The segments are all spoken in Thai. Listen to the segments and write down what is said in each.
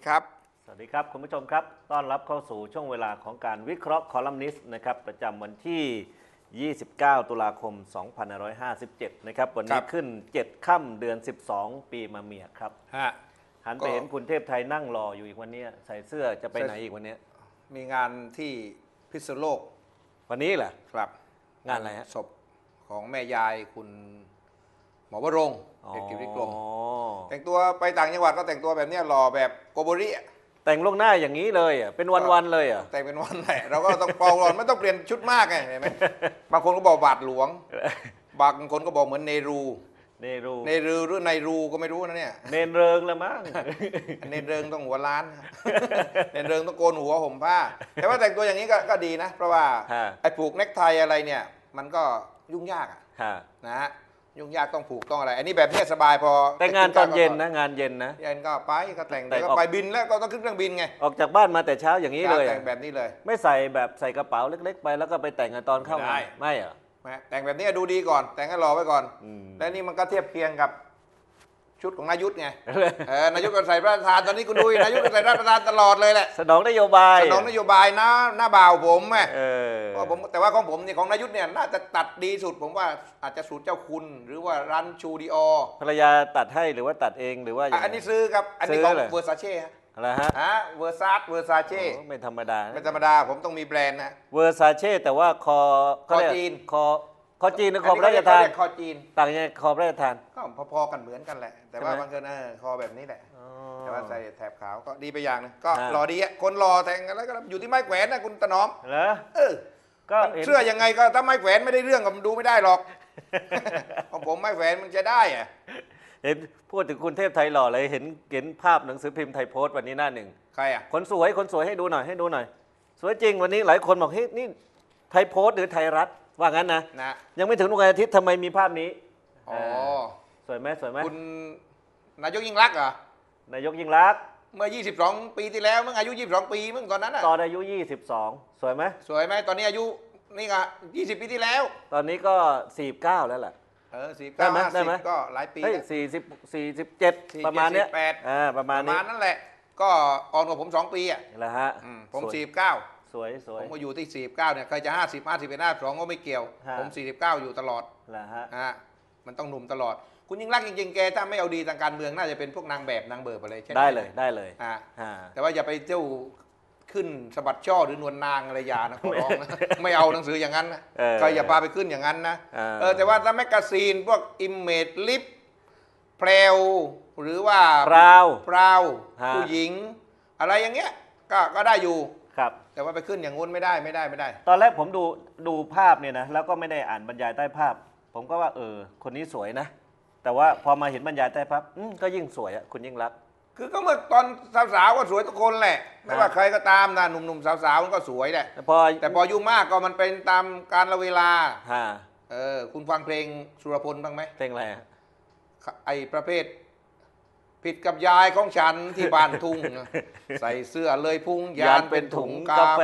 ดีครับ สวัสดีครับ คุณผู้ชมครับ ต้อนรับเข้าสู่ช่วงเวลาของการวิเคราะห์คอลัมนิสต์นะครับ ประจำวันที่ 29 ตุลาคม 2557 นะครับ วันครันี้บขึ้น 7 ค่ำเดือน 12 ปีมาเมียครับ ฮะ หันไปก็เห็นคุณเทพไทยนั่งรออยู่อีกวันนี้ ใส่เสื้อจะไปใส่ไหนอีกวันนี้ มีงานที่พิษณุโลก วันนี้แหละครับ งานอะไรฮะ ศพของแม่ยายคุณ หมอวรงค์เอกกิริกรมอ๋อแต่งตัวไปต่างจังหวัดก็แต่งตัวแบบเนี้ยหล่อแบบโกโบริอะแต่งล่วงหน้าอย่างนี้เลยอะเป็นวันๆเลยอะแต่งเป็นวันแหละเราก็ต้องปองรอนไม่ต้องเปลี่ยนชุดมากไงเห็นไหมบางคนก็บอกบาทหลวง บางคนก็บอกเหมือนเนรูเนรูเนรูหรือในรูก็ไม่รู้นะเนี่ย เนนเริงละมั้งเนนเริงต้องหัวล้าน เนนเริงต้องโกนหัวห่มผ้า แต่ว่าแต่งตัวอย่างนี้ก็ก็ดีนะ เพราะว่าฮะไอ้ผูกเน็กไทอะไรเนี่ย มันก็ยุ่งยากอะฮะนะฮะ ยุ่งยากต้องผูกต้องอะไร อันนี้แบบเนี้ยสบายพอแต่งานตอนเย็นนะงานเย็นนะ เย็นก็ไปก็แต่งแต่เดี๋ยวก็ออก ไปบินแล้วก็ต้องขึ้นเครื่องบินไงออกจากบ้านมาแต่เช้าอย่างนี้เลย แต่อะงแบบนี้เลย ไม่ใส่แบบใส่กระเป๋าเล็ก ๆ ไปแล้วก็ไปแต่งกันตอนเข้าไม่งาได้นไม่เหรอ นะแต่งแบบนี้ดูดีก่อน แต่งให้รอไว้ก่อน อืม และนี่มันก็เทียบเคียงกับ ชุดของนายุทธไงเออนายุทธก็ใส่พระราชทานตอนนี้คุณดูนายุทธก็ใส่พระราชทานตลอดเลยแหละสนองนโยบายสนองนโยบายนะหน้าบ่าวผมไงเออเพราะผมแต่ว่าของผมเนี่ยของนายุทธเนี่ยน่าจะตัดดีสุดผมว่าอาจจะสูตรเจ้าคุณหรือว่ารันชูดีออภรรยาตัดให้หรือว่าตัดเองหรือว่ายังไงอันนี้ซื้อครับอันนี้ซื้อของเลยเวอร์ซาเช่ฮะอะไรฮะฮะเวอร์ซาเวอร์ซาเช่โอ้ไม่ธรรมดานะไม่ธรรมดาผมต้องมีแบรนด์นะเวอร์ซาเช่แต่ว่าคอเขาเรียกคอจีนคอ คอจีนหรือคอพระราชเขทานเรียกคอจีน ต่างยังไงคอพระราชทาน ก็พอๆกันเหมือนกันแหละ แต่ว่าใช่ไหม บางคนเออคอแบบนี้แหละ อ๋อ แต่ว่าใส่แถบขาวก็ดีไปอย่างหนึงก็ฮะรอดีอะคนรอแทงกันแล้วก็อยู่ที่ไม้แขวนนะคุณตะหนอม เหรอเออก็มันห็นเชื่อยังไงก็ถ้าไม้แขวนไม่ได้เรื่องก็มันดูไม่ได้หรอก ของผมไม้แขวนมันจะได้อะเห็นพูดถึงคุณเทพไทยหล่อเลยเห็นเห็นภาพหนังสือพิมพ์ไทยโพสต์วันนี้หน้าหนึ่ง ใครอะคนสวยคนสวยให้ดูหน่อยให้ดูหน่อย สวยจริงวันนี้หลายคนบอกเฮ้ยนี่ไทยโพสต์หรือไทยรัฐว่างั้นนะ นะยังไม่ถึงวันอาทิตย์ทำไมมีภาพนี้อ๋อสวยไหมสวยไหมคุณนายกยิ่งรักษณ์เหรอ นายกยิ่งรักษณ์เมื่อ 22 ปีที่แล้วมึงอายุ 22 ปีมึงตอนนั้นอะ ตอนอายุ 22 สวยไหมสวยไหมตอนนี้อายุนี่ก็20 ปีที่แล้ว ตอนนี้ก็ 49 แล้วแหละ เออสิบได้เก้าไหมห้าได้สิบไหม ก็หลายปีเฮ้ยแล้ว40 47ประมาณเนี้ย48 อ่าประปมาณระนี้มาณนั้นแหละ ก็อ่อนกว่าผม 2 ปีอะแหละฮะอืมผมสวย49 สวยสวผย มก็อยู่ที่ 49เนี่ยใครจะ50 50เป็น52ก็ไม่เกี่ยว ฮะ ผม 49 อยู่ตลอดแหละฮะฮะมันต้องหนุ่มตลอด คุณยิ่งรักษณ์จริงๆแกถ้าไม่เอาดีทางการเมืองน่าจะเป็นพวกนางแบบนางเบิร์อะไรใช่ไหมได้เลยได้เลยอ่าอ่าแต่ว่าอย่าไปเที่ยวขึ้นสะบัดช่อหรือนวลนางอะไรอยานะขอร้องนะ ไม่เอาหนังสืออย่างนั้นนะเออ ใครอย่าพาไปขึ้นอย่างนั้นนะ เออเออแต่ว่าถ้าแมกกาซีนพวกอิมเมจลิปแพรวหรือว่าพราว พราวฮะผู้หญิง อะไรอย่างเงี้ยก็ก็ได้อยู่ ครับ แต่ว่าไปขึ้นอย่างงู้นไม่ได้ไม่ได้ไม่ได้ ตอนแรกผมดูดูภาพเนี่ยนะแล้วก็ไม่ได้อ่านบรรยายใต้ภาพ ผมก็ว่าเออคนนี้สวยนะ แต่ว่าพอมาเห็นบรรยายใต้ภาพอืมก็ยิ่งสวยอะคุณยิ่งรักษณ์ คือก็เมื่อตอนสาวๆก็สวยทุกคนแหละ ไม่ว่าฮะใครก็ตามนะหนุ่มๆสาวๆมันก็สวยแหละแต่พอแต่พออายุมากก็มันเป็นตามการละเวลา ฮะเออคุณฟังเพลงสุรพลบ้างไหมเพลงอะไรอะ ไอประเภท ผิดกับยายของฉันที่บ้านทุ่ง ใส่เสื้อเลยพุงยานเป็นถุงกาแฟ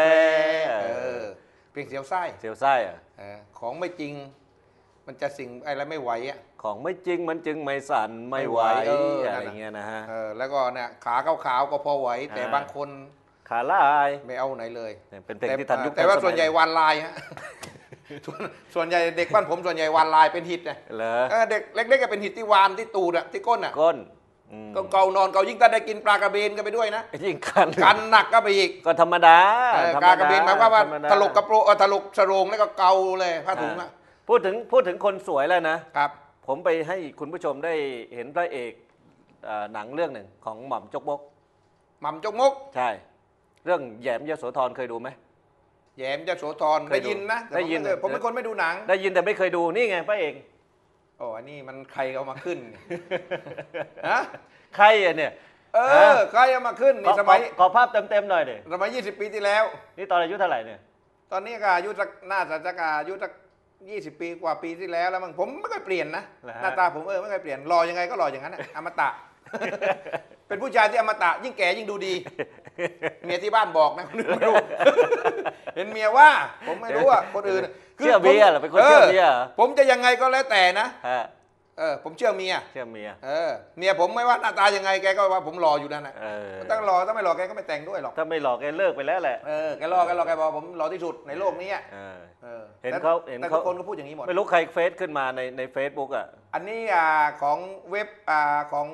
เออเพลงเสียวไส้เสียวไส้อะเออของไม่จริง มันจะสิ่งอะไรไม่ไหวอะของไม่จริงมันจึงไม่สั่นไม่ไหวไม่ไหวเออนั่อะนไรน่ะเงี้ยนะฮะเออแล้วก็เนี่ยขาขาวๆก็พอไหว แต่อ่าบางคนขาลายไม่เอาไหนเลยเนี่ยเป็นเพลงที่ทันยุคแต่ว่าทัสมัยส่วนใหญ่วันลายฮะส่วนส่วนใหญ่เด็กบ้านผมส่วนใหญ่วันลายเป็นฮิตนะเหรอเออเด็กเล็กๆก็เป็นฮิตที่วานที่ตูดอะที่ก้นอะก้นอืม ก็เกานอนเกายิ่งถ้าได้กินปลากระเบนก็ไปด้วยนะยิ่งคันกันหนักก็ไปอีกก็ธรรมดาเออธรรมกากระเบนหมายความว่าธรรมดถลกกระโปรงเออถลกสรงแล้วก็เกาเลยผ้าถุงอะพูดถึงพูดถึงคนสวยแล้วนะครับ ผมไปให้คุณผู้ชมได้เห็นพระเอกเอ่อหนังเรื่องหนึ่งของหม่อมจกบกหม่ำจกมกใช่ เรื่องแหยมยโสธรเคยดูไหมแหยมจะโสธรเคยดูได้ยินนะแต่ได้ยินผมไม่เคผมเป็นคนไม่ดูหนัง ได้ยินแต่ไม่เคยดูนี่ไงพระเอก โอ้อันนี้มันใครเอามาขึ้นฮะใครอะเนี่ย เอฮะอใครเอามาขึ้นขอนี่สมัยขอขอภาพเต็มๆหน่อยดิสมัย 20 ปีที่แล้ว นี่ตอนอายุเท่าไหร่เนี่ย ตอนนี้ก็อายุสักน่าจะสักอายุสักยี่สิบปีกว่าปีที่แล้วแล้วมั้งผมไม่เคยเปลี่ยนนะเหรอฮะ หน้าตาผมเออไม่เคยเปลี่ยนรอยังไงก็รออย่างนั้นน่ะอมตะ เป็นผู้ชายที่อมตะยิ่งแก่ยิ่งดูดี เมียที่บ้านบอกนะคนอื่นไม่รู้เห็นเมียว่า ผมไม่รู้อะคนอื่นเชื่อเบียร์เหรอเป็นคนเชื่อเบียร์เหรอผมจะยังไงก็แล้วแต่นะฮะ เออผมเชื่อเมียเชื่อเมียเออเมียผมไม่ว่าหน้าตายังไงแกก็ว่าผมรออยู่นั่นน่ะเออต้องรอถ้าไม่รอแกก็ไม่แต่งด้วยหรอกถ้าไม่หลอกแกเลิกไปแล้วแหละเออแกรอแกรอแกบอกผมรอที่สุดในโลกนี้อะเออเออเห็นแต่เขาเห็นแต่เขาทุกคนก็พูดอย่างนี้หมดไม่รู้ใครเฟซขึ้นมาในในเฟซบุ๊กอะอันนี้อ่าของเว็บอ่าของ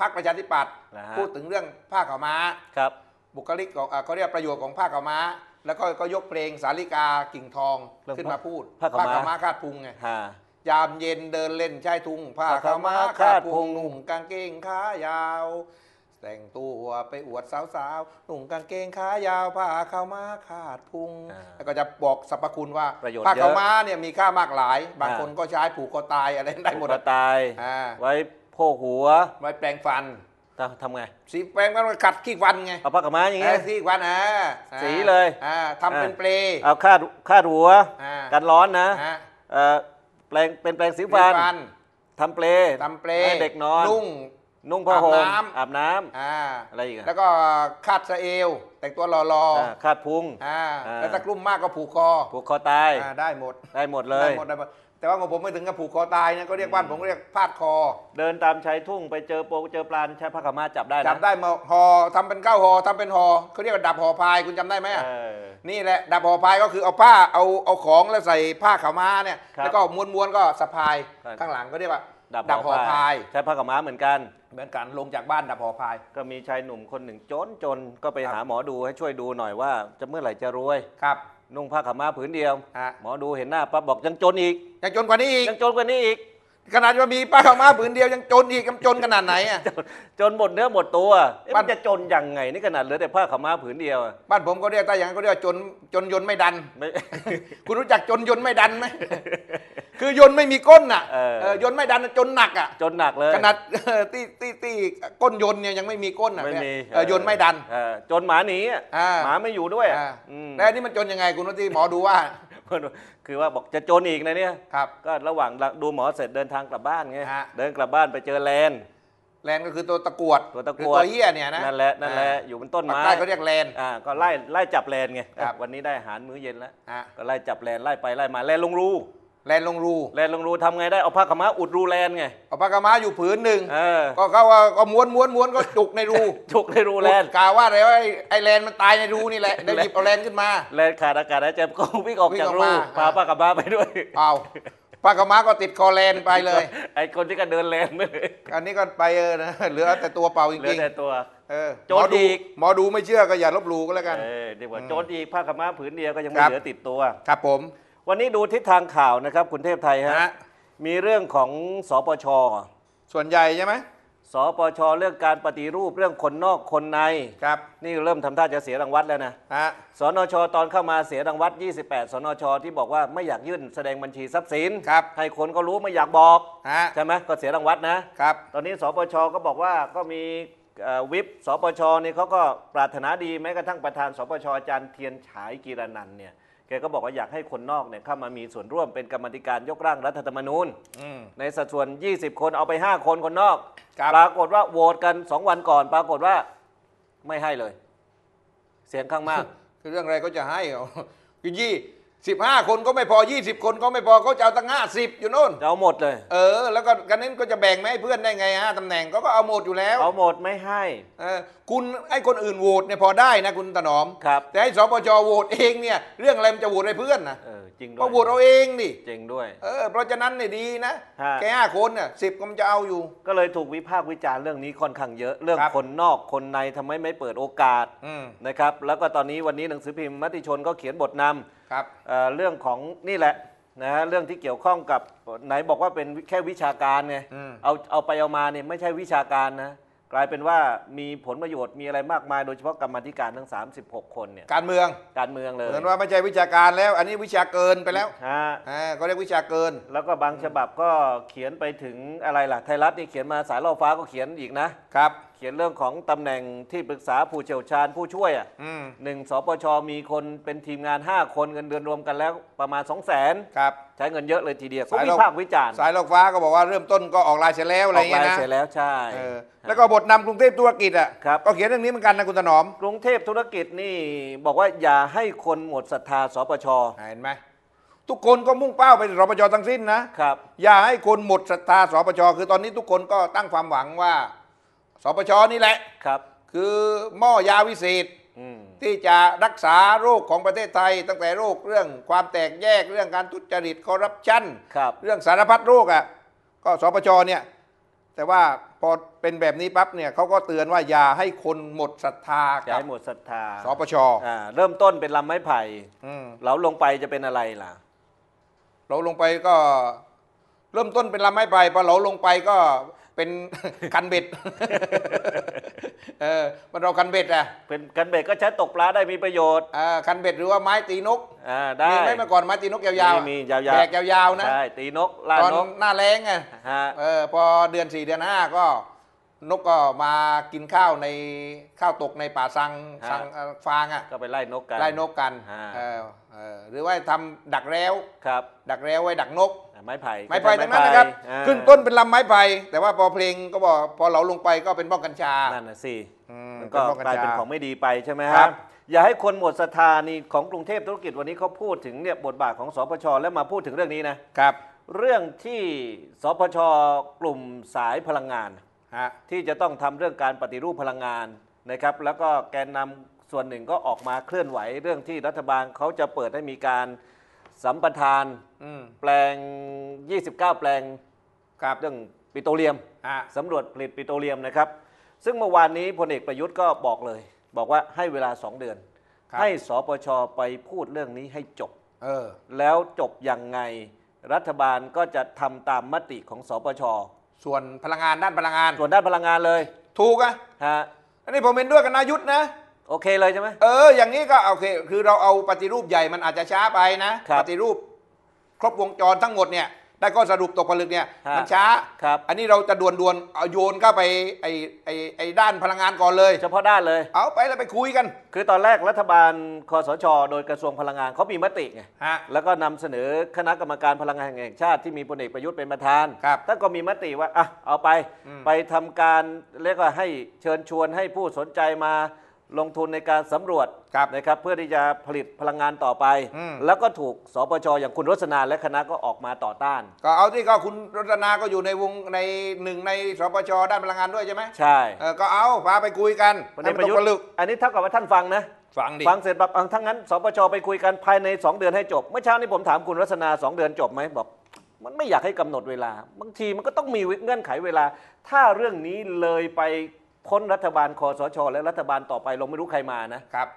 พรรคประชาธิปัตย์นะฮะพูดถึงเรื่องผ้าขาวม้าครับ บุคลิกของอ่าเขาเรียกประโยชน์ของผ้าขาวม้าแล้วก็ก็ยกเพลงสาลิกากิ่งทองเรื่องขึ้นมาพูดผ้าขาวม้าม้าคาดพุงไงฮะ ยามเย็นเดินเล่นชายทุ่งผ้าผ้าขาวม้าขาวม้าคาดคาดพุพุงงนุ่งกางเกงขายาว แต่งตัวไปอวดสาวๆนุ่งกางเกงขายาวผ้าขาวม้าคาดพุง อ่าแล้วก็จะบอกสรรพคุณว่าประโยชน์ผ้าเยอะขาวม้าเนี่ยมีค่ามากหลาย บางอ่า คนก็ใช้ผูกคอตายอะไรได้หมดกระตาย อ่าไว้โพกหัวไว้แปรงฟัน ทำทำไง สีแปรงมันขัดขี้ฟันไงเอาผ้ากำมาอย่างเอเงี้อยขี้ฟันอ่าอ่าสีเลยอ่าทำเป็นเปล เอาคาดคาดหัว อ่ากันร้อนนะฮะเอ่อแปลงเป็นแปลงสีฟันฟันทำเปลทำเปลให้เด็กนอนนุ่งนุ่งผ้าห่มอาบน้ำอาบน้ำอ่าอะไรอีกอะแล้วก็คาดสะเอว แต่งตัวรออ่าคาดพุงๆอ่าอ่าแล้วถ้ากลุ่มมากก็ผูกคอผูกคอตายอ่าได้หมดได้หมดเลได้ยหมดได้หมด แต่ว่าของผมไม่ถึงกับผูกคอตายนะก็เรียกบ้านผมก็เรียกพาดคอ เดินตามชายทุ่งไปเจอโปเจอปลาใช้ผ้ากำมาจับได้นะจับได้มาหอทำเป็นเก้าหอทำเป็นหอเขาเรียกว่าดับหอพายคุณจำได้ไหมอะเออ นี่แหละดับหอพายก็คือเอาผ้าเอาเอาของแล้วใส่ผ้าขาวม้าเนี่ยครับแล้วก็ม้วนๆก็สะพายครับ ข้างหลังก็เรียกว่าดับดับหอพายใช้ผ้ากำมาเหมือนกัน เหมือนกันลงจากบ้านดับหอพาย ก็มีชายหนุ่มคนหนึ่งจนจนก็ไปครับ หาหมอดูให้ช่วยดูหน่อยว่า จะเมื่อไหร่จะรวย ครับ นุ่งผ้าขาวม้าผืนเดียว ฮะ หมอดูเห็นหน้าปั๊บบอกยังจนอีก ยังจนกว่านี้อีก ยังจนกว่านี้อีก ขนาดว่ามีป้าขาวม้าผืนเดียวยังจนอีกยังจนขนาดไหนอะจนจนหมดเนื้อหมดตัวเอ๊ะบ้ามันน จะจนยังไงนี่ขนาดเหลือแต่ผ้าขาวม้าผืนเดียวอะบ้านผมก็เรียกถ้าอย่างนั้นก็เรียกว่าจนจนยนต์ไม่ดัน ไม่ คุณรู้จักจนยนต์ไม่ดันไหม คือยนต์ไม่มีก้นอะเออ เออยนต์ไม่ดันจนหนักอะ จนหนักเลยขนาดเออที่ที่ที่ก้นยนต์เนี่ยยังไม่มีก้นอะไม่มีเออยนต์ไม่ดัน เออจนหมาหนีอะอ่า หมาไม่อยู่ด้วยอะอ่าอืม แล้วอันนี้มันจนยังไงคุณวัที่หมอดูว่า คือว่าบอกจะจนอีกนะเนี่ยครับ ก็ระหว่างดูหมอเสร็จเดินทางกลับบ้านไงฮะ เดินกลับบ้านไปเจอแลน แลนก็คือตัวตะกรวดตัวตะกหรือรวดตัวเหี้ยเนี่ยนะนั่นแหละนั่นแหละอยู่บนต้นปากไม้ใต้เขาเรียกแลน อ่าก็ไล่ไล่จับแลนไงครับ วันนี้ได้อาหารมื้อเย็นแล้ว ฮะ ก็ไล่จับแลนไล่ไปไล่มาแลนลงรู แลนลงรูแลนลงรูทำไงได้เอาผ้าขาวม้าอุดรูแลนไงเอาปากกาม้าอยู่ผืนหนึ่งเออก็เขาว่าก็ม้วนม้วนม้วนก็จุกในรูจุกในรูแลนกาว่าอะไรว่าไอ้ไอ้แลนมันตายในรูนี่แหละได้หยิบเอาแลนขึ้นมาแลนขาดอากาศหายใจก็วิ่งออกวิ่งจากออกรูมาพาอ่าผ้าขาวม้าไปด้วยเอาปากกาม้าก็ติดคอแลนไปเลย ไอ้คนที่ก็เดินแลนไปเลยอันนี้ก็ไปเออนะเหลือแต่ตัวเปล่าจเหลือริงแต่ตัวๆเออโจหมรอดูอีกหมอดูไม่เชื่อก็อย่าลบหลู่ก็แล้วกันเออดีกว่าอืมโจรอีกผ้าขาวม้าผืนเดียวก็ยังไม่ครับเหลือติดตัว ครับผม วันนี้ดูทิศทางข่าวนะครับ คุณเทพไทยฮะ ฮะ มีเรื่องของสปช ส่วนใหญ่ใช่ไหมสปช เรื่องการปฏิรูปเรื่องคนนอกคนใน ครับนี่เริ่มทำท่าจะเสียรางวัลแล้วนะ ฮะสนช ตอนเข้ามาเสียรางวัล28 สนช ที่บอกว่าไม่อยากยื่นแสดงบัญชีทรัพย์สิน ครับให้คนก็รู้ไม่อยากบอกฮะใช่ไหมก็เสียรางวัลนะ ครับ ตอนนี้สปช ก็บอกว่าก็มีเอ่อวิปสปช นี่เขาก็ปรารถนาดีแม้กระทั่งประธานสปชอาจารย์เทียนฉายกีรนันท์เนี่ย แกก็บอกว่าอยากให้คนนอกเนี่ยเข้ามามีส่วนร่วมเป็นกรรมาธิการยกร่างรัฐธรรมนูญ อืม ในสัดส่วน 20 คนเอาไป 5 คนคนนอก ครับ ปรากฏว่าโหวตกัน 2 วันก่อน ปรากฏว่าไม่ให้เลย เสียงข้างมาก คือเรื่องอะไรก็จะให้เหรอคือยี่ สิบห้าคนก็ไม่พอยี่สิบคนก็ไม่พอเขาจะเอาตั้งห้าสิบอยู่นู่นจะเอาหมดเลย เออ แล้วก็กันนั้นก็จะแบ่งไม่ให้เพื่อนได้ไงฮะตำแหน่งก็ก็เอาหมดอยู่แล้วเอาหมดไม่ให้ เออคุณไอ้คนอื่นโหวตเนี่ยพอได้นะคุณถนอม ครับแต่ให้สปชโหวตเองเนี่ยเรื่องอะไรมันจะโหวตให้เพื่อนนะเออจริงด้ก็วยโหวตเอาเองดิจริงด้วย เออเพราะฉะนั้นเนี่ยดีนะฮะ แค่ห้าคนเนี่ยสิบก็มันจะเอาอยู่ ก็เลยถูกวิพากษ์วิจารณ์เรื่องนี้ค่อนข้างเยอะเรื่องครับ คนนอกคนในทำไมไม่เปิดโอกาส อืม นะครับแล้วก็ตอนนี้วันนี้หนังสือพิมพ์มติชนก็เขียนบทนำ ครับเอ่อเรื่องของนี่แหละนะฮะเรื่องที่เกี่ยวข้องกับไหนบอกว่าเป็นแค่วิชาการไงอืม เอาเอาไปเอามาเนี่ยไม่ใช่วิชาการนะกลายเป็นว่ามีผลประโยชน์มีอะไรมากมายโดยเฉพาะกรรมาธิการทั้ง 36 คนเนี่ยการเมืองการเมืองเลยเหมือนว่าไม่ใช่วิชาการแล้ว อันนี้วิชาเกินไปแล้วฮะอ่าก็เรียกวิชาเกิน แล้วก็บางฉบับก็เขียนไปถึงอะไรล่ะไทยรัฐนี่เขียนมาสายล่อฟ้าก็เขียนอีกนะ ครับเขียนเรื่องของตำแหน่งที่ปรึกษาผู้เชี่ยวชาญผู้ช่วยอะอืมหนึ่งสปชมีคนเป็นทีมงาน 5 คนเงินเดือนรวมกันแล้วประมาณ 2 0 0 0 0นครับใช้เงินเยอะเลยทีเดียวก็สายวิโลกพากษ์วิจารณ์ สายลอกฟ้าก็บอกว่าเริ่มต้นก็ออกลายเสร็จแล้วอะไรออกเงี้ลายยนะเสร็จแล้วใช่เออแล้วก็บทนำกรุงเทพธุรกิจอะครับก็เขียนเรื่องนี้เหมือนกันนะคุณถนอม กรุงเทพธุรกิจนี่บอกว่าอย่าให้คนหมดศรัทธาสปชเห็นไหมทุกคนก็มุ่งเป้าไปสปชทั้งสิ้นนะครับอย่าให้คนหมดศรัทธาสปชคือตอนนี้ทุกคนก็ตั้งความหวังว่า สปชนี่แหละครับ คือหม้อยาวิเศษอืมที่จะรักษาโรคของประเทศไทย ตั้งแต่โรคเรื่องความแตกแยกเรื่องการทุจริตคอร์รัปชันครับเรื่องสารพัดโรคอะก็สปชเนี่ย แต่ว่าพอเป็นแบบนี้ปั๊บเนี่ยเขาก็เตือนว่าอย่าให้คนหมดศรัทธาอย่ากับให้หมดศรัทธาสปชอ่าเริ่มต้นเป็นลำไม้ไผ่อืมเหลาลงไปจะเป็นอะไรล่ะ เราลงไปก็ เริ่มต้นเป็นลำไม้ไผ่พอเราลงไปก็ เป็นคันเบ็ดเออมันเราคันเบ็ดอะเป็นกันเบรกก็ใช้ตกปลาได้มีประโยชน์อ่าคันเบ็ดหรือว่าไม้ตีนกอ่าได้มีไหมเมื่อก่อนไม้ตีนกยาวๆอะมีมียาวๆแบกยาวๆนะใช่ตีนกล่าตอนนกหน้าแรงไงฮะเออพอเดือนสี่เดือนห้าก็นกก็มากินข้าวในข้าวตกในป่าสังสังเอ่อฟางอะก็ไปไล่นกกันไล่นกกันฮะเออเออหรือว่าทำดักแล้วครับ ดักแล้วไว้ดักนก ไม้ไผ่ไม้ไผ่ทั้งนั้นนะครับ อ่าขึ้นต้นเป็นลำไม้ไผ่แต่ว่าพอเพลงก็บอกพอเราลงไปก็เป็นบ้องกัญชา นั่นน่ะสิอืมมันก็เป็นบ้องกัญกลายชาเป็นของไม่ดีไปใช่ไหมครัฮะบอย่าให้คนหมดศรัทธานี่ของกรุงเทพธุรกิจวันนี้เขาพูดถึงเนี่ยบทบาทของสปชแล้วมาพูดถึงเรื่องนี้นะครับเรื่องที่สปชกลุ่มสายพลังงาน ฮะที่จะต้องทำเรื่องการปฏิรูปพลังงานนะครับ แล้วก็แกนนำส่วนหนึ่งก็ออกมาเคลื่อนไหว เรื่องที่รัฐบาลเขาจะเปิดให้มีการ สัมปทานอืมแปลง 29 แปลงครับเรื่องปิโตรเลียมฮะสำรวจผลิตปิโตรเลียมนะครับ ซึ่งเมื่อวานนี้พลเอกประยุทธ์ก็บอกเลย บอกว่าให้เวลา 2 เดือน ครับให้สปชไปพูดเรื่องนี้ให้จบ เออ แล้วจบยังไงรัฐบาลก็จะทำตามมติของสปชส่วนพลังงานด้านพลังงาน ส่วนด้านพลังงานเลยถูกอะฮะ อันนี้ผมเห็นด้วยกับนายุทธนะ โอเคเลยใช่ไหม เออ อย่างนี้ก็โอเค คือเราเอาปฏิรูปใหญ่มันอาจจะช้าไปนะ ครับปฏิรูปครบวงจรทั้งหมดเนี่ยได้ก็สรุปตกผลึกเนี่ยฮะมันช้า ครับ อันนี้เราจะด่วนๆเอาโยนเข้าไปไอ้ไอ้ไอ้ด้านพลังงานก่อนเลย เฉพาะด้านเลย เอาไปแล้วไปคุยกันคือตอนแรกรัฐบาลคอสช โดยกระทรวงพลังงานเขามีมติไง ฮะ แล้วก็นำเสนอคณะกรรมการพลังงานแห่งชาติที่มีพลเอกประยุทธ์เป็นประธานครับท่านก็มีมติว่าอะเอาไป อืมไปทำการเรียกว่าให้เชิญชวนให้ผู้สนใจมา ลงทุนในการสำรวจครับนะครับเพื่อที่จะผลิตพลังงานต่อไป อืม แล้วก็ถูกสปชอย่างคุณรสนาและคณะก็ออกมาต่อต้าน ก็เอาที่ก็คุณรัตนาก็อยู่ในวงในหนึ่งในสปชด้านพลังงานด้วยใช่ไหมใช่เออก็เอาพาไปคุยกันพลให้เอกมันประตยุกทผธ์ลึกอันนี้เท่ากับว่าท่านฟังนะ ฟังดิ ฟังเสร็จแบบเอาทั้งนั้นสปชไปคุยกันภายใน 2 เดือนให้จบ เมื่อเช้านี้ผมถามคุณรัศนา 2 เดือนจบไหมบอก มันไม่อยากให้กำหนดเวลา บางทีมันก็ต้องมีเงื่อนไขเวลา ถ้าเรื่องนี้เลยไป พ้นรัฐบาลคอสช และรัฐบาลต่อไปลงไม่รู้ใครมานะครับ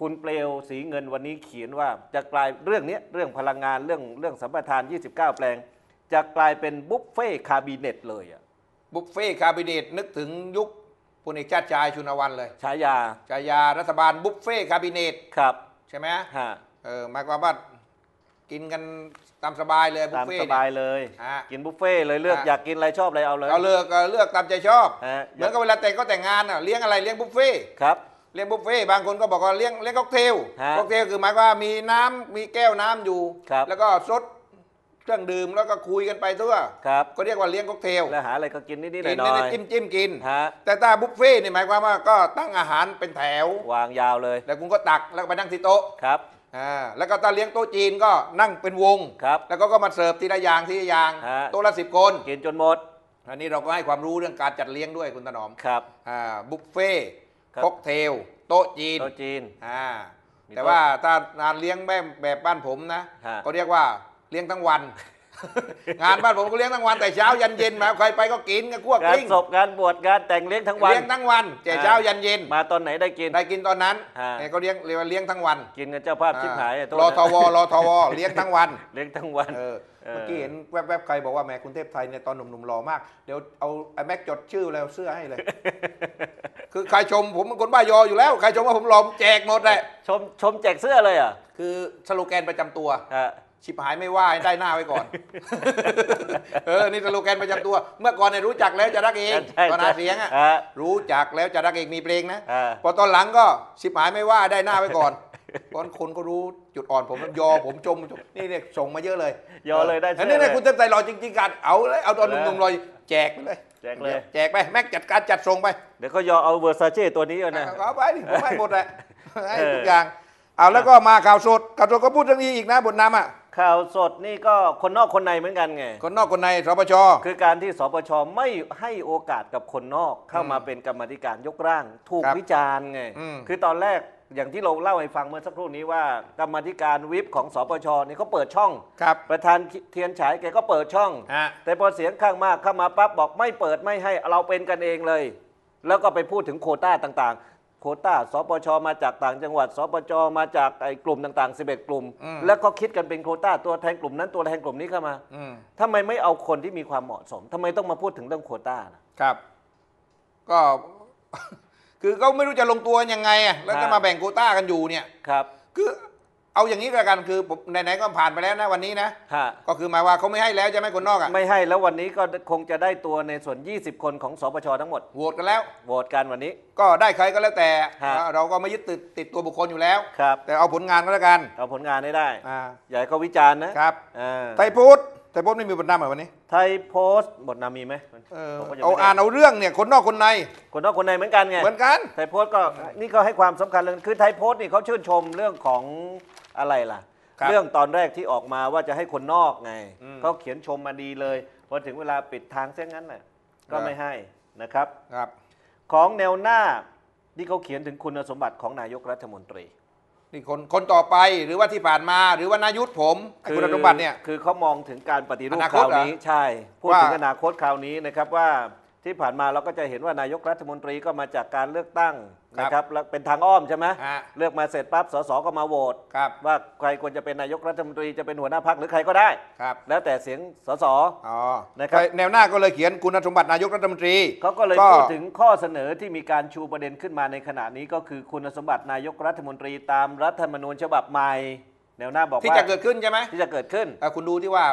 คุณเปลวสีเงินวันนี้เขียนว่าจะกลายเรื่องเนี้ยเรื่องพลังงานเรื่องเรื่องสัมปทาน 29 แปลง จะกลายเป็นบุฟเฟ่คาบิเนตเลยอะบุฟเฟ่ต์คาบิเนตนึกถึงยุคพลเอกชาติชายชุนวันเลยฉายาฉายารัฐบาลบุฟเฟ่ต์คาบิเนตครับ ใช่ไหมฮะเออหมายความว่า กินกันตามสบายเลยบุฟตามเฟ่สต์บายเนี่ย เลย ฮะกินบุฟเฟ่เลยเลือกฮะ อยากกินอะไรชอบอะไรเอาเลยเอาเลือกก็เลือกตามใจชอบ ฮะ เหมือนกับเวลาแต่งก็แต่งงานอะเลี้ยงอะไรเลี้ยงบุฟเฟ่ต์ครับ เลี้ยงบุฟเฟ่ต์บางคนก็บอกว่าเลี้ยงเลี้ยงค็อกเทลฮะค็อกเทลคือหมายความว่ามีน้ำมีแก้วน้ำอยู่ ครับ แล้วก็ซดเครื่องดื่มแล้วก็คุยกันไปทั่วครับก็เรียกว่าเลี้ยงค็อกเทลแล้วหาอะไรก็กินนิดๆหกินน่อยจิ้มจิ้มกิน ๆฮะแต่ถ้าบุฟเฟ่ต์นี่หมายความว่าก็ตั้งอาหารเป็นแถว วางยาวเลยแล้วคุณก็ตักแล้วก็ไปนั่งที่โต๊ะ ครับ อ่าแล้วก็ถ้าเลี้ยงโต๊ะจีนก็นั่งเป็นวง ครับ แล้วก็ก็มาเสิร์ฟทีละอย่างทีละอย่างฮะ โต๊ะละสิบคน กินจนหมด อันนี้เราก็ให้ความรู้เรื่องการจัดเลี้ยงด้วยคุณถนอมครับ อ่าบุฟเฟ่ต์ครับ ค็อกเทล โต๊ะจีนโต๊ะจีน อ่ามีแต่โต๊ะว่าถ้างานเลี้ยงแบบแบบบ้านผมนะฮะ ก็เรียกว่าเลี้ยงทั้งวัน งานบ้านผมก็เลี้ยงทั้งวันแต่เช้ายันเย็นมาใครไปก็กินกันคั่วกงานลิ้งศพงานบวชงานแต่งเลี้ยงทั้งวันเลี้ยงทั้งวันแต่เช้ายันเย็น มาตอนไหนได้กินได้กินตอนนั้นฮะเนี่ยก็เลี้ยงเรียกว่าเลี้ยงทั้งวัน กินกันเจ้าภาพชิบหายอะโทษรอนะทวรอทวเลี้ยงทั้งวัน เลี้ยงทั้งวันเออเออเมื่อกี้เห็นแวบๆใครบอกว่าแหม่คุณเทพไทยเนี่ยตอนหนุ่มๆหล่อมาก เดี๋ยวเอาไอ้แม็กจดชื่อแล้วเสื้อให้เลย คือใครชมผมเป็นคนบ้ายออยู่แล้วใครชมว่าผมหล่อผมแจกหมดแหละชมชมแจกเสื้อเลยเหรอะคือสโลแกนประจำตัวฮะ ชิบหายไม่ว่าให้ได้หน้าไว้ก่อน เออ นี่สโลแกนประจำตัว เมื่อก่อนเนี่ยรู้จักแล้วจะรักเองใช่ตอนหาเสียงอะฮะรู้จักแล้วจะรักเองมีเพลงนะอ่าพอตอนหลังก็ชิบหายไม่ว่าได้หน้าไว้ก่อนเพราะคนก็รู้จุดอ่อนผมยอผมชมชมนี่เนี่ยส่งมาเยอะเลย ยอเลยได้เสื้ออันนี้เนี่ยเลยคุณเต็มใจรอจริงๆกันเอาเลยเอาตอนหนุ่มๆรอแจกไปเลยแจกเลยแจกไปแม็กจัดการจัดส่งไปเดี๋ยวก็ยอเอาเวอร์ซาเช่ตัวนี้เอานะเอาไปดิผมให้หมดแหละให้เออทุกอย่าง เอาแล้วก็มาข่าวสดข่าวสดก็พูดเรื่องนี้อีกนะบทนำอะข่าวสดนี่ก็คนนอกคนในเหมือนกันไง คนนอกคนในสปชคือการที่สปชไม่ให้โอกาสกับคนนอกเข้ามาอืมเป็นกรรมาธิการยกร่าง ถูกครับวิจารณ์ไงอืมคือตอนแรกอย่างที่เราเล่าให้ฟังเมื่อสักครู่นี้ว่า กรรมาธิการวิปของสปชนี่เขาเปิดช่องครับประธานเทียนฉายแกก็เปิดช่องฮะแต่พอเสียงข้างมากเข้ามาปั๊บบอกไม่เปิดไม่ให้เราเป็นกันเองเลย แล้วก็ไปพูดถึงโควต้าต่างๆ โควต้าสปชมาจากต่างจังหวัด สปชมาจากไอ้กลุ่มต่างๆ 11 กลุ่ม อืม แล้วก็คิดกันเป็นโควต้าตัวแทนกลุ่มนั้นตัวแทนกลุ่มนี้เข้ามาอืมทำไมไม่เอาคนที่มีความเหมาะสมทำไมต้องมาพูดถึงเรื่องโควต้าล่ะ ครับ ก็ คือเขาไม่รู้จะลงตัวยังไงอะแล้วครัก็บมาแบ่งโควต้ากันอยู่เนี่ย ครับ คือ เอาอย่างนี้ก็แล้วกันคือผมไหนๆก็ผ่านไปแล้วนะวันนี้นะ ฮะก็คือหมายว่าเขาไม่ให้แล้วใช่ไหมคนนอกอะไม่ให้แล้ววันนี้ก็คงจะได้ตัวในส่วน 20 คนของสปชทั้งหมดโหวตกันแล้ว โหวตกันวันนี้ ก็ได้ใครก็แล้วแต่ ฮะ เราก็ไม่ยึดติดติดตัวบุคคลอยู่แล้ว ครับแต่เอาผลงานก็แล้วกันเอาผลงานได้ได้อ่าอย่าให้เขาวิจารณ์นะครับอ่าไทยโพสต์ไทยโพสต์ไม่มีบทนำเหรอวันนี้ไทยโพสต์บทนำมีไหมเออผมก็ยังเอาไม่ได้อ่านเอาเรื่องเนี่ยคนนอกคนในคนนอกคนในเหมือนกันไง เหมือนกัน ไทยโพสต์ก็นี่ก็ให้ความสำคัญเลยคือไทยโพสต์นี่เขาชื่นชมเรื่องของ อะไรล่ะ ครับเรื่องตอนแรกที่ออกมาว่าจะให้คนนอกไงอืมเขาเขียนชมมาดีเลยพอถึงเวลาปิดทางเส้นงั้นน่ะก็ครับ ไม่ให้นะครับ ครับ ของแนวหน้าที่เขาเขียนถึงคุณสมบัติของนายกรัฐมนตรีนี่คนคนต่อไปหรือว่าที่ผ่านมาหรือว่านายุทธผมไอ้คุณสมบัติเนี่ย คือเขามองถึงการปฏิรูปอนาคคตราวเหรอนี้ใช่พูดว่า ถึงอนาคตคราวนี้นะครับว่า ที่ผ่านมาเราก็จะเห็นว่านายกรัฐมนตรีก็มาจากการเลือกตั้งนะครับแล้วเป็นทางอ้อมใช่ไหมฮะเลือกมาเสร็จปั๊บสสก็มาโหวตครับว่าใครควรจะเป็นนายกรัฐมนตรีจะเป็นหัวหน้าพักหรือใครก็ได้ ครับ แล้วแต่เสียงสส อ๋อนะครับ แนวหน้าก็เลยเขียนคุณสมบัตินายกรัฐมนตรี เขาก็เลยพูดถึงข้อเสนอที่มีการชูประเด็นขึ้นมาในขณะนี้ก็คือคุณสมบัตินายกรัฐมนตรีตามรัฐธรรมนูญฉบับใหม่ แนวหน้าบอกที่ว่าจะเกิดขึ้นใช่ไหมที่จะเกิดขึ้นเอ่อคุณดูที่ว่า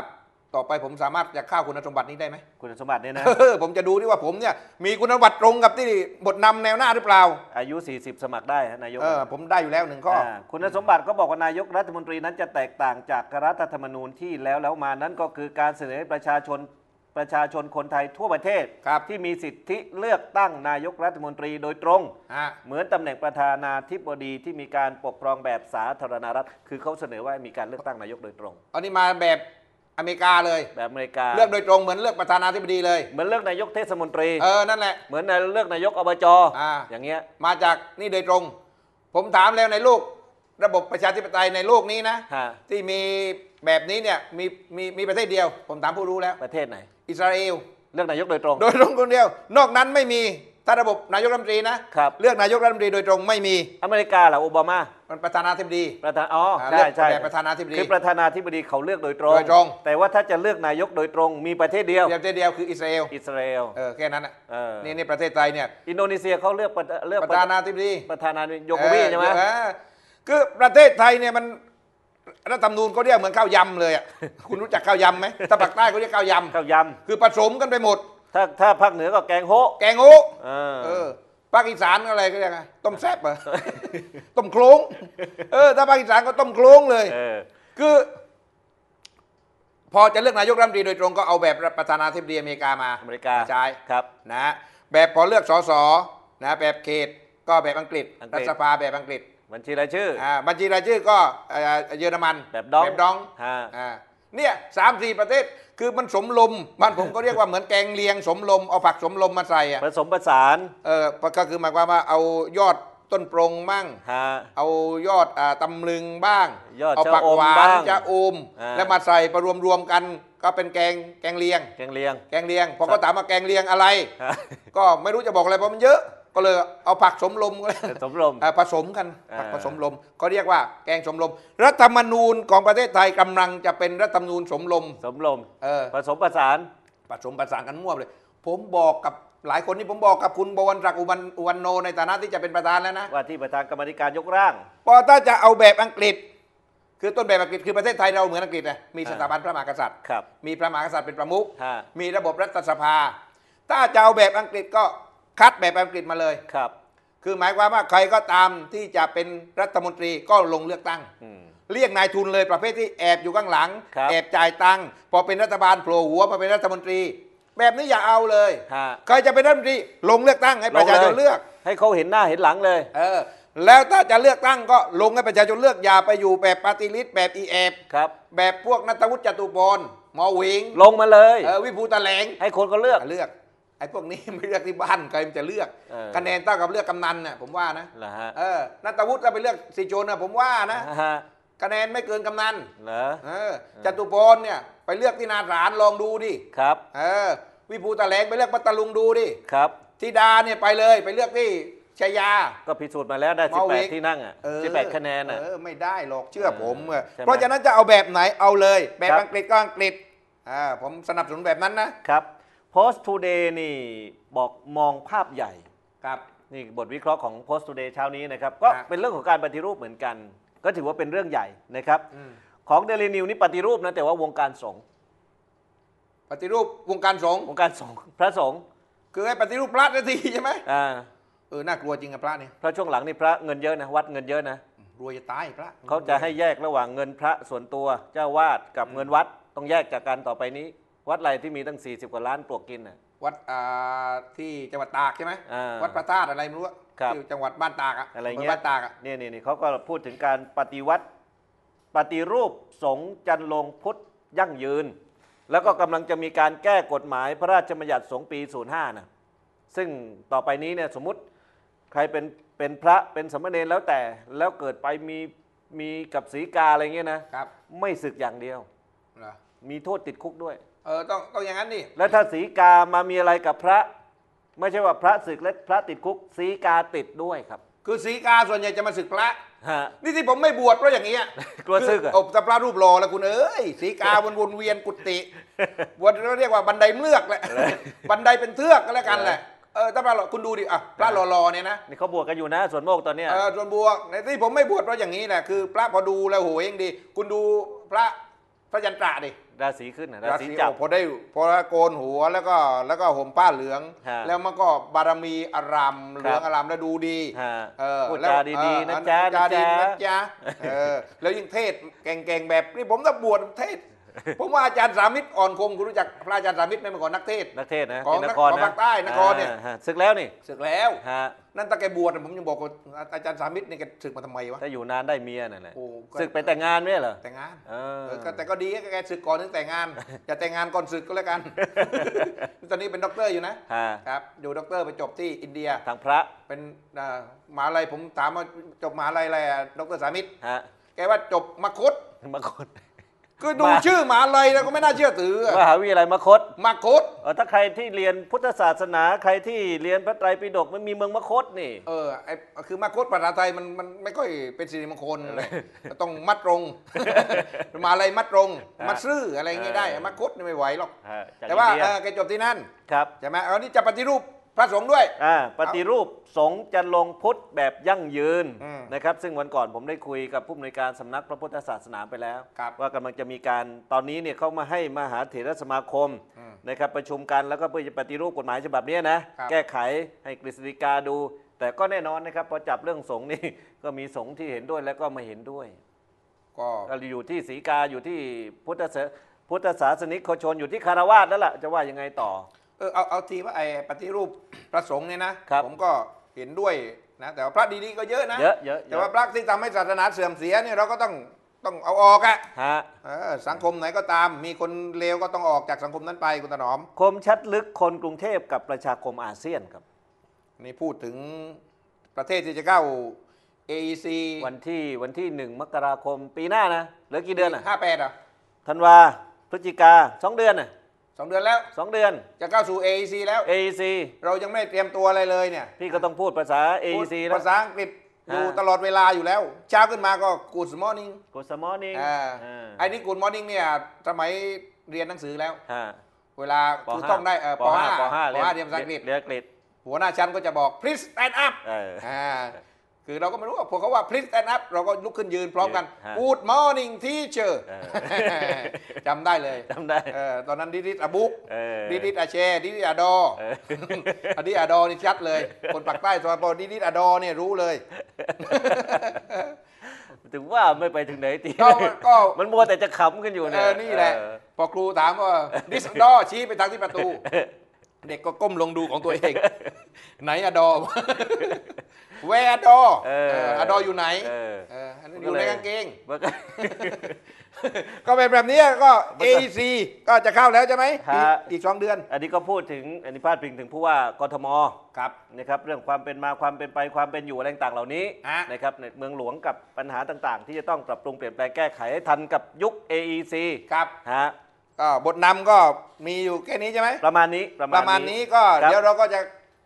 ต่อไปผมสามารถจะเข้าคุณสมบัตินี้ได้ไหมคุณสมบัติเนี่ยนะ ผมจะดูที่ว่าผมเนี่ยมีคุณสมบัติตรงกับที่บทนำแนวหน้าหรือเปล่า อายุ 40 สมัครได้ฮะนายกเออผมได้อยู่แล้วหนึ่งข้อาคุณสมบัติก็บอกว่านายกรัฐมนตรีนั้นจะแตกต่างจากรัฐธรรมนูญที่แล้วแล้วมานั้นก็คือการเสนอให้ประชาชนประชาชนคนไทยทั่วประเทศครับที่มีสิทธิเลือกตั้งนายกรัฐมนตรีโดยตรงฮะเหมือนตำแหน่งประธานาธิบดีที่มีการปกครองแบบสาธารณรัฐ คือเขาเสนอว่ามีการเลือกตั้งนายกโดยตรง อันนี้มาแบบ อเมริกาเลย แบบอเมริกา เลือกโดยตรงเหมือนเลือกประธานาธิบดีเลย เหมือนเลือกนายกเทศมนตรี เออ นั่นแหละ เหมือนเลือกนายกอบจอ่าอย่างเงี้ย มาจากนี่โดยตรง ผมถามแล้วในโลกระบบประชาธิปไตยในโลกนี้นะฮะที่มีแบบนี้เนี่ยมีมีมีประเทศเดียว ผมถามผู้รู้แล้ว ประเทศไหน อิสราเอล เลือกนายกโดยตรง โดยตรงคนเดียว นอกนั้นไม่มี ถ้าระบบนายกรัฐมนตรีนะครับ เลือกนายกรัฐมนตรีโดยตรงไม่มีอเมริกาเหรอโอบามามันประธานาธิบดีประธานอ๋ออ่าใช่ใช่เลือกแบบประธานาธิบดี คือประธานาธิบดีเขาเลือกโดยตรง โดยตรง แต่ว่าถ้าจะเลือกนายกโดยตรงมีประเทศเดียว เดียวประเทศเดียวคืออิสราเอลอิสราเอล เออแค่นั้นอะเออ นี่นี่ประเทศไทยเนี่ยอินโดนีเซียเขาเลือกประเลือกประธานาธิบดี ประธานาธิบดีโยโกวีใช่ไหม เออคือประเทศไทยเนี่ยมันรัฐธรรมนูญเขาเรียกเหมือนข้าวยำเลยอะ คุณรู้จักข้าวยำไหมถ้าภาคใต้เขาเรียกข้าวยข้าวยำคือผสมกันไปหมดำ ถ้าถ้าภาคเหนือก็แกงโฮะแกงโอ้เออ เออภาคอีสานก็อะไรก็เรียกไงต้มแซ่บเหรอ ต้มโคลงเออ ถ้าภาคอีสานก็ต้มโคลงเลย เออ คือ พอจะเลือกนายกรัฐมนตรีโดยตรงก็เอาแบบประธานาธิบดีอเมริกามาอเมริกา ใช่ครับ นะแบบพอเลือกสสนะแบบเขตก็แบบอังกฤษอังกฤษ รัฐสภาแบบอังกฤษบัญชีรายชื่อ อ่าบัญชีรายชื่อก็เอ่อเยอรมันแบบดองแบบดองฮะ อ่า เนี่ยสามสี่ประเทศคือมันสมลมบ้านผมก็เรียกว่าเหมือนแกงเลียงสมลมเอาผักสมลมมาใส่อะผสมผสานเออก็คือหมายความว่าเอายอดต้นโปรงมั่งฮะเอายอดอ่าตำลึงบ้างยอดเอาผักชะอมหวานบ้างจะอมอ่าแล้วมาใส่ประรวมรวมๆกัน ก็เป็นแกงแกงเลียง แกงเลียง แกงเลียง พอเขาถามว่าแกงเลียงอะไรฮะก็ไม่รู้จะบอกอะไรเพราะมันเยอะ ก็เลยเอาผักสมลมก็เลยผสมลมอ่าผสมกันอ่าผักผสมลมก็เรียกว่าแกงสมลม รัฐธรรมนูญของประเทศไทยกำลังจะเป็นรัฐธรรมนูญสมลมสมลมเออผสมผสานผสมผสานกันมั่วเลย ผมบอกกับหลายคนนี่ผมบอกกับคุณบวรศักดิ์อุบันอุวันโนในฐานะที่จะเป็นประธานแล้วนะ ว่าที่ประธานกรรมาธิการยกร่างพอถ้าจะเอาแบบอังกฤษ คือต้นแบบอังกฤษคือประเทศไทยเราเหมือนอังกฤษนะมีสถาบันพระมหากษัตริย์ครับมีพระมหากษัตริย์เป็นประมุขฮะมีระบบรัฐสภา ถ้าจะเอาแบบอังกฤษก็ คัดแบบอังกฤษมาเลยครับ คือหมายความว่าใครก็ตามที่จะเป็นรัฐมนตรีก็ลงเลือกตั้งอืมเรียกนายทุนเลยประเภทที่แอบอยู่ข้างหลังครับแอบจ่ายตังค์พอเป็นรัฐบาลโผล่หัวมาเป็นรัฐมนตรี แบบนี้อย่าเอาเลยฮะใครจะเป็นรัฐมนตรีลงเลือกตั้งให้ประชาชนเลือก ให้เขาเห็นหน้าเห็นหลังเลย เออ แล้วถ้าจะเลือกตั้งก็ลงให้ประชาชนเลือกอย่าไปอยู่แบบปฏิริษแบบอีแอบครับแบบพวกนัตวุฒิจตุพรหมอหวิงลงมาเลยเออวิภูตะแหลงให้คนก็เลือกเลือก ไอ้พวกนี้ไม่เลือกที่บ้านใครมันจะเลือกเออคะแนนเท่ากับเลือกกำนันน่ะผมว่านะเหรอฮะเออนัตวุฒิก็ไปเลือกสีโจนนะผมว่านะฮะคะแนนไม่เกินกำนันเหรอเออจตุพรเนี่ยไปเลือกที่นาสารลองดูดิครับเออวิภูตะแหลงไปเลือกปัตตลุงดูดิครับ ธิดาเนี่ยไปเลยไปเลือกที่ชยา ก็พิสูจน์มาแล้วได้เมาเวก 18 ที่นั่งอะเออ18คะแนนอะ เออไม่ได้หรอกเชื่อผมเออใช่ไหมเพราะฉะนั้นจะเอาแบบไหนเอาเลย แบบครับ อังกฤษก็อังกฤษอ่าผมสนับสนุนแบบนั้นนะ ครับ Post Today นี่บอกมองภาพใหญ่ ครับ นี่บทวิเคราะห์ของ Post Today เช้านี้นะครับ ก็ฮะเป็นเรื่องของการปฏิรูปเหมือนกัน ก็ถือว่าเป็นเรื่องใหญ่นะครับ อืมของ Daily News นี่ปฏิรูปนะแต่ว่าวงการสงฆ์ปฏิรูปวงการสงฆ์วงการสงฆ์พระสงฆ์คือให้ปฏิรูปพระนาทีใช่ไหมอ่าเออน่ากลัวจริงอะพระเนี่ยพระช่วงหลังนี่พระเงินเยอะนะวัดเงินเยอะนะรวยจะตายพระเขาจะให้แยกระหว่างเงินพระส่วนตัวเจ้าวาดกับเงินวัดต้องแยกจากกันต่อไปนี้ วัดอะไรที่มีตั้ง 40 กว่าล้านปลวกกินน่ะ วัดอ่าที่จังหวัดตากใช่ไหมอ่าวัดพระธาตุอะไรไม่รู้อะครับ ที่จังหวัดบ้านตากอะอะไรเงี้ยมืบ้านตากอะนี่นี่นี่เขาก็พูดถึงการปฏิวัติ ปฏิรูปสงฆ์จันลงพุทธยั่งยืน แล้วก็กำลังจะมีการแก้กฎหมายพระราชบัญญัติสงฆ์ปี 05นะซึ่งต่อไปนี้เนี่ยสมมติใครเป็นเป็นพระเป็นสามเณรแล้วแต่แล้วเกิดไปมีมีกับสีกาอะไรเงี้ยนะ ครับไม่ศึกอย่างเดียว เหรอมีโทษติดคุกด้วย เออต้องต้องอย่างนั้นดิแล้วถ้าสีกามามีอะไรกับพระ ไม่ใช่ว่าพระศึกและพระติดคุกสีกาติดด้วยครับ คือสีกาส่วนใหญ่จะมาศึกพระฮะ นี่ที่ผมไม่บวชเพราะอย่างนี้ยกลัวศึกเหรอ อบแต่พระรูปหล่อแล้วคุณเอ้ยสีกาวนวนเวียนกุฏิบวชเราเรียกว่าบันไดเมือกแหละ บันไดเป็นเทือกก็แล้วกันแหละเออถ้าพระหล่อคุณดูดิอะพระหล่อๆเนี่ยนะ นี่เขาบวกกันอยู่นะส่วนโมกตอนเนี้ย เออส่วนบวกในที่ผมไม่บวชเพราะอย่างนี้แหละคือ พระพอดูแล้วโหเองดี คุณดูพระ พระยันตระดิราศีขึ้นนะราศีจับโอ้พอได้พอโกนหัวแล้วก็แล้วก็ห่มผ้าเหลืองฮะแล้วมันก็บารมีอารามเหลืองอารามแล้วดูดีฮะเออพูดแล้วจาดีๆเออนะจ๊ะพูดจาดีนะนะจ๊ะจ๊ะเออแล้วยิ่งเทศเก่งๆแบบนี่ผมถ้าบวชเทศ ผมว่าอาจารย์สามิตรอ่อนคงคุณรู้จักพระอาจารย์สามิตรไหมเมื่อก่อนนักเทศนักเทศนะของที่นนักครของนะภาคใต้นครเนี่ยอ่าฮะศึกแล้วนี่ศึกแล้วฮะนั่นตะแกบวชน่ะผมยังบอกว่าอาจารย์สามิตรนี่แกศึกมาทำไมวะถ้าอยู่นานได้เมียนั่นแหละโอ้ก็ศึกไปแต่งงานไม่ใช่เหรอแต่งงานเออเออก็แต่ก็ดีแกศึกก่อนถึงแต่งงานอย่าแต่งงานก่อนศึกก็แล้วกัน ตอนนี้เป็นด็อกเตอร์อยู่นะฮะครับอยู่ด็อกเตอร์ไปจบที่อินเดียทางพระเป็นอ่ามหาอะไรผมถามว่าจบมหาอะไรอะไรอะดรสามิตรฮะแกว่าจบมคุดมคต คือดูมาชื่อมหาอะไรแล้วก็ไม่น่าเชื่อถืออะมหาวิทยาลัยมคตมคุดเออถ้าใครที่เรียนพุทธศาสนาใครที่เรียนพระไตรปิฎกมันมีเมืองมคตนี่ เออไอคือมคุดภาษาไทยมันมันไม่ค่อยเป็นสิริมงคลต้องมัดตรงมหาอะไรมัดตรงฮะมัดซื่ออะไรอย่างงี้ได้เออมคุดนี่ไม่ไหวหรอกฮะจากแต่ว่าอินเดียเออแกจบที่นั่นครับใช่ไหมเอานี่จะปฏิรูป พระสงฆ์ด้วย อ่าปฏิรูปสงฆ์จันลงพุทธแบบยั่งยืนอืมนะครับ ซึ่งวันก่อนผมได้คุยกับผู้อำนวยการสำนักพระพุทธศาสนาไปแล้ว ครับว่ากำลังจะมีการตอนนี้เนี่ยเขามาให้มหาเถรสมาคมอืมนะครับประชุมกันแล้วก็เพื่อจะปฏิรูปกฎหมายฉบับเนี้ยนะครับ แก้ไขให้กฤษฎีกาดู แต่ก็แน่นอนนะครับพอจับเรื่องสงฆ์นี่ ก็มีสงฆ์ที่เห็นด้วยและก็ไม่เห็นด้วย ก็ก็อยู่ที่สีกาอยู่ที่พุทธศาพุทธศาสนิกชนอยู่ที่คารวาสแล้วล่ะจะว่ายังไงต่อ เออเอาเอาทีว่าไอ้ปฏิรูปพระสงฆ์เนี่ยนะ ครับ ผมก็เห็นด้วยนะ แต่ว่าพระดีๆก็เยอะนะ เยอะเยอะเยแต่อะว่าพระที่ทำให้ศาสนาเสื่อมเสียเนี่ยเราก็ต้องต้องเอาออกอะฮะเออสังคมไหนก็ตาม มีคนเลวก็ต้องออกจากสังคมนั้นไปคุณถนอม คมชัดลึกคนกรุงเทพกับประชาคมอาเซียนครับ นี่พูดถึงประเทศที่จะเข้า AEC วันที่วันที่หนึ่งมกราคมปีหน้านะเหลือกี่เดือนอะห้าแปดอะธันวาพฤศจิกาสองเดือนอะ สองเดือนแล้ว สองเดือน จะเข้าสู่ AEC แล้ว AEC เรายังไม่ได้เตรียมตัวอะไรเลยเนี่ยพี่ก็ต้องพูดภาษา AEC พูดแล้ว ภาษาอังกฤษอยู่อ่าตลอดเวลาอยู่แล้ว เช้าขึ้นมาก็ Good morning กูสมอนิ่งอ่าไอ้นี่ Good morning เนี่ยสมัยเรียนหนังสือแล้วฮะเวลาปคือห้าต้องได้เออปปห้าห้าปห้าปห้าเรียนภาษาอังกฤษเรียนอังกฤษ หัวหน้าชั้นก็จะบอก please stand up เอออ่า คือเราก็ไม่รู้ว่าพอเขาว่า please stand up เราก็ลุกขึ้นยืนพร้อมกัน ฮะ Good morning teacher เออ จำได้เลยจำได้ เออตอนนั้นดิดิดอาบุ๊กเออ ดิดิดอาเชดิดิดอาดอเออ อันนี้อาดอนี่ชัดเลย คนปากใต้ตอนพอดิดิดอาดอเนี่ยรู้เลย ถึงว่าไม่ไปถึงไหนทีก็ก็ มันมัวแต่จะขำกันอยู่เอเนี่ยอนี่แหละ เออ พอครูถามว่าดิสดอชี้ไปทางที่ประตู เด็กก็ก้มลงดูของตัวเอง ไหนอะดอ แวร์ดอเอออดออยู่ไหนเออเอออันนั้นมันอก็ยู่เลยในกางเกง มันก็ ก็เป็นแบบนี้ก็มันก็ AEC ก็จะเข้าแล้วใช่ไหมฮะอีกอีกสองเดือนอันนี้ก็พูดถึงอันนี้พาดพิงถึงผู้ว่ากทมครับ นะครับเรื่องความเป็นมาความเป็นไปความเป็นอยู่อะไรต่างๆเหล่านี้ฮะ นะครับในเมืองหลวงกับปัญหาต่างๆ ที่จะต้องปรับปรุงเปลี่ยนแปลงแก้ไขให้ทันกับยุค AEC ครับฮะก็บทนำก็มีอยู่แค่นี้ใช่ไหมประมาณนี้ประประมาณนี้ก็ครับ เดี๋ยวเราก็จะ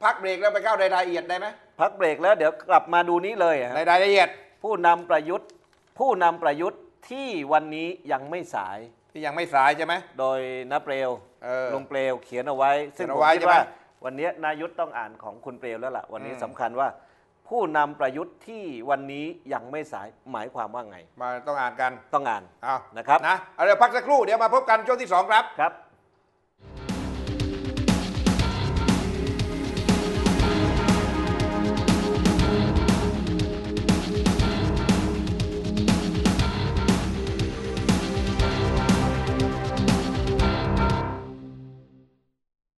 พักเบรกแล้วไปเข้ารายละเอียดได้ไหม พักเบรกแล้วเดี๋ยวกลับมาดูนี้เลยฮะในรายละเอียดผู้นำประยุทธ์ ผู้นำประยุทธ์ที่วันนี้ยังไม่สาย ที่ยังไม่สายใช่ไหม โดยน้าเปลวเออลุงเปลวเขียนเอาไว้ ซึ่งเขียนผเอามไว้คิดใช่ไหมว่าวันนี้นายุทธต้องอ่านของคุณเปลวแล้วล่ะ วันนี้อืมสำคัญว่า ผู้นำประยุทธ์ที่วันนี้ยังไม่สายหมายความว่าไง มาต้องอ่านกันต้องอ่านเอานะครับ นะเอาเดี๋ยวพักสักครู่เดี๋ยวมาพบกันช่วงที่สองครับ ครับ